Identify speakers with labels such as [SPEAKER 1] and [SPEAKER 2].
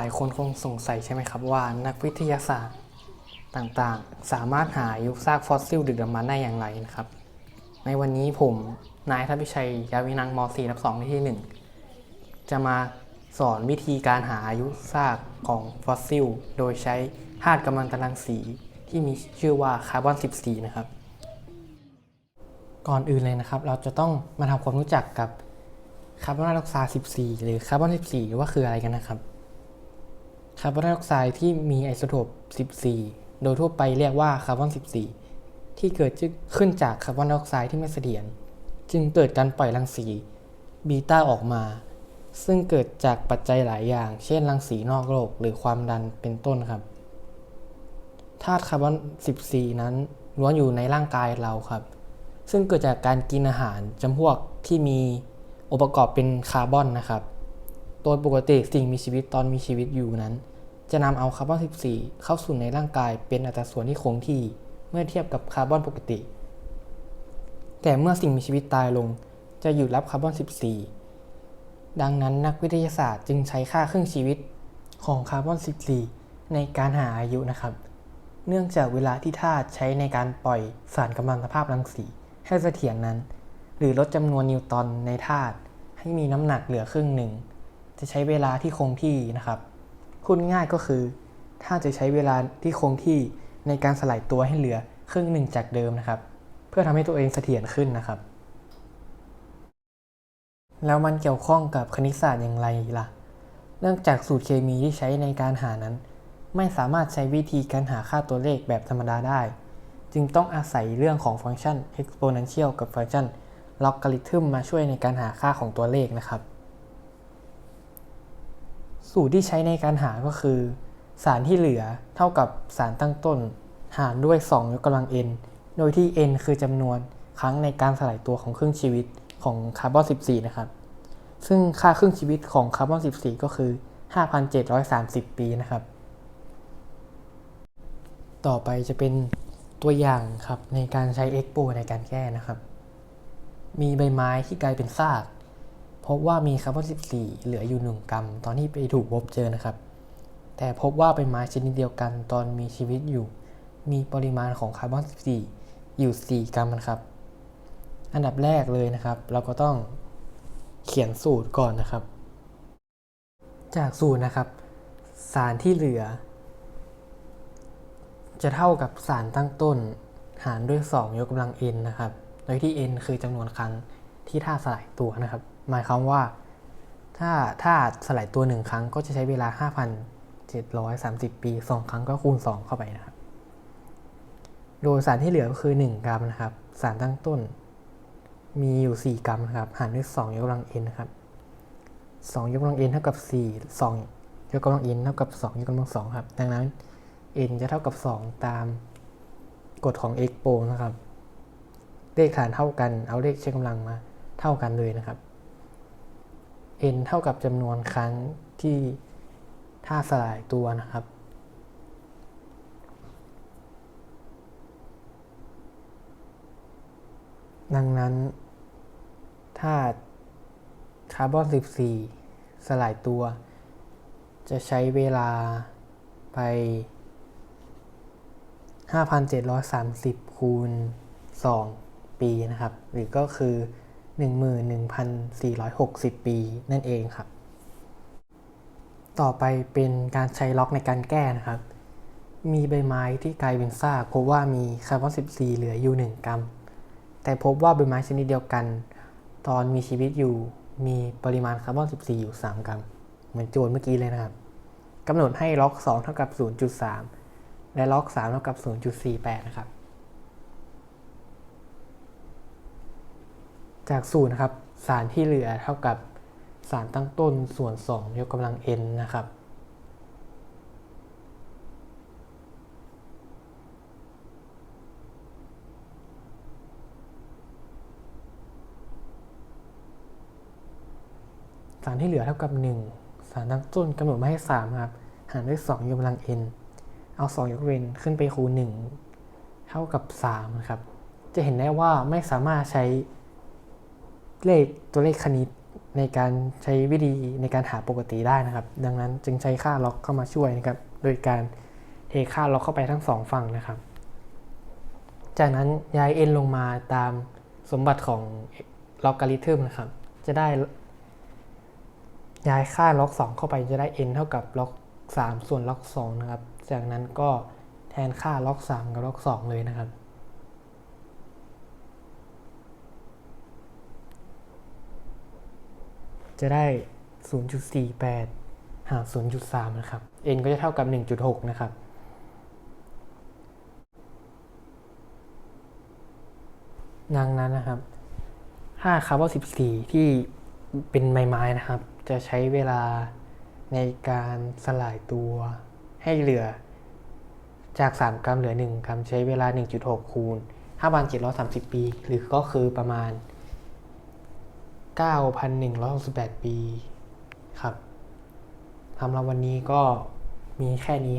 [SPEAKER 1] หลายคนคงสงสัยใช่ไหมครับว่านักวิทยาศาสตร์ต่างๆ สามารถหาอายุซากฟอสซิลดึกดำบรรพ์ได้อย่างไรนะครับ ในวันนี้ผมนายทัพิชัยยาวินังม .4 รับ2ที่ 1 จะมาสอนวิธีการหาอายุซากของฟอสซิล โดยใช้ธาตุกัมมันตรังสีที่มีชื่อว่าคาร์บอน 14 นะครับ ก่อนอื่นเลยนะครับ เราจะต้องมาทำความรู้จักกับคาร์บอนไดออกไซด์14 หรือคาร์บอน 14 ว่าคืออะไรกันนะครับ คาร์บอนไดออกไซด์ที่มีไอโซโทป 14 โดยทั่วไปเรียกว่าคาร์บอน 14 ที่เกิดขึ้นจากคาร์บอนไดออกไซด์ที่ไม่เสถียร จึงเกิดการปล่อยรังสีบีต้าออกมา ซึ่งเกิดจากปัจจัยหลายอย่าง เช่นรังสีนอกโลกหรือความดันเป็นต้นครับ ธาตุคาร์บอน 14 นั้นล้วนอยู่ในร่างกายเราครับ ซึ่งเกิดจากการกินอาหารจำพวกที่มีองค์ประกอบเป็นคาร์บอนนะครับ โดยปกติสิ่งมีชีวิตตอนมีชีวิตอยู่นั้น จะนำเอาคาร์บอน 14 เข้าสู่ในร่างกายเป็นอัตราส่วนที่คงที่เมื่อเทียบกับคาร์บอนปกติ แต่เมื่อสิ่งมีชีวิตตายลงจะหยุดรับคาร์บอน 14 ดังนั้นนักวิทยาศาสตร์จึงใช้ค่าครึ่งชีวิตของคาร์บอน 14 ในการหาอายุนะครับ เนื่องจากเวลาที่ธาตุใช้ในการปล่อยสารกัมมันตภาพรังสีให้เสถียรนั้น หรือลดจำนวนนิวตอนในธาตุให้มีน้ำหนักเหลือครึ่งหนึ่ง จะใช้เวลาที่คงที่นะครับ พูดง่ายก็คือ ถ้าจะใช้เวลาที่คงที่ในการสลายตัวให้เหลือครึ่งหนึ่งจากเดิมนะครับ เพื่อทำให้ตัวเองเสถียรขึ้นนะครับ แล้วมันเกี่ยวข้องกับคณิตศาสตร์อย่างไรล่ะ เนื่องจากสูตรเคมีที่ใช้ในการหานั้น ไม่สามารถใช้วิธีการหาค่าตัวเลขแบบธรรมดาได้ จึงต้องอาศัยเรื่องของฟังก์ชัน exponential กับฟังก์ชัน logarithm มาช่วยในการหาค่าของตัวเลขนะครับ สูตรที่ใช้ในการหาก็คือ สารที่เหลือเท่ากับสารตั้งต้น หารด้วย 2 ยกกำลัง n โดยที่ n คือจำนวนครั้งในการสลายตัวของครึ่งชีวิตของคาร์บอน 14 นะครับ ซึ่งค่าครึ่งชีวิตของคาร์บอน 14 ก็คือ 5,730 ปีนะครับ ต่อไปจะเป็นตัวอย่างครับในการใช้ Expo ในการแก้นะครับ มีใบไม้ที่กลายเป็นซาก พบว่ามีคาร์บอน 14 เหลืออยู่ 1 กรัม ตอนที่ไปถูกพบเจอนะครับ แต่พบว่าใบไม้ชนิดเดียวกันตอนมีชีวิตอยู่ มีปริมาณของคาร์บอน 14 อยู่ 4 กรัมนะครับ อันดับแรกเลยนะครับ เราก็ต้องเขียนสูตรก่อนนะครับ จากสูตรนะครับ สารที่เหลือ จะเท่ากับสารตั้งต้น หารด้วย 2 ยกกำลัง n นะครับ โดยที่ n คือจำนวนครั้งที่ธาตุสลายตัวนะครับ หมายความว่า ถ้าธาสลายตัว 1 ครั้งก็จะใช้เวลา 5,730 ปี 2 ครั้งก็คูณ 2 เข้าไปนะครับ โดยสารที่เหลือก็คือ 1 กรัมนะครับ สารตั้งต้น มีอยู่ 4 กรัมนะครับ หารด้วย 2 ยกกำลัง n นะครับ 2 ยกกำลัง n เท่ากับ 4 2 ยกกำลัง n เท่ากับ 2 ยกกำลัง 2 ครับ ดังนั้น n จะเท่ากับ 2 ตามกฎของ x โปนะครับ เลขฐานเท่ากัน เอาเลขเช็คกำลังมาเท่ากันเลยนะครับ n เท่ากับจำนวนครั้งที่ท่าสลายตัวนะครับ ดังนั้นถ้าคาร์บอน 14 สลายตัว จะใช้เวลาไป 5,730 คูณ 2 ปีนะครับ หรือก็คือ 11,460 ปีนั่นเองครับ ต่อไปเป็นการใช้ล็อกในการแก้นะครับ มีใบไม้ที่กลายเป็นซากพบว่ามีคาร์บอน 14 เหลืออยู่ 1 กรัม แต่พบว่าใบไม้ชนิดเดียวกัน ตอนมีชีวิตอยู่มีปริมาณคาร์บอน 14 อยู่ 3 กรัม เหมือนโจทย์เมื่อกี้เลยนะครับกำหนดให้ล็อก 2 เท่ากับ 0.3 และล็อก 3 เท่ากับ 0.48 นะครับ จากสูตรนะครับ สารที่เหลือเท่ากับสารตั้งต้นส่วน 2 ยกกำลัง n นะครับ สารที่เหลือเท่ากับ 1 สารตั้งต้นกำหนดมาให้ 3 ครับ หารด้วย 2 ยกกำลัง n เอา 2 ยกเว้นขึ้นไปคูณ1เท่ากับ3นะครับ จะเห็นได้ว่าไม่สามารถใช้ เลขตัวเลขคณิตในการใช้วิธีในการหาปกติได้นะครับ ดังนั้นจึงใช้ค่าล็อกเข้ามาช่วยนะครับ โดยการเทค่าล็อกเข้าไปทั้งสองฝั่งนะครับ จากนั้นย้าย n ลงมาตามสมบัติของล็อกการิทึมนะครับ จะได้ ย้ายค่าล็อก 2 เข้าไปจะได้ n เท่ากับล็อก 3 ส่วนล็อก2นะครับ จากนั้นก็แทนค่าล็อก 3 กับล็อก 2 เลยนะครับ จะได้ 0.48 หาร 0.3 นะครับ n ก็จะเท่ากับ 1.6 นะครับ ดังนั้นนะครับถ้าคาร์บอน 14 ที่เป็นไม้ๆนะครับ จะใช้เวลาในการสลายตัวให้เหลือจาก 3 กรัมเหลือ 1 กรัมใช้เวลา 1.6 คูณ 5,730 ปี หรือก็คือประมาณ 9,168 ปี ครับสำหรับวันนี้ก็มีแค่นี้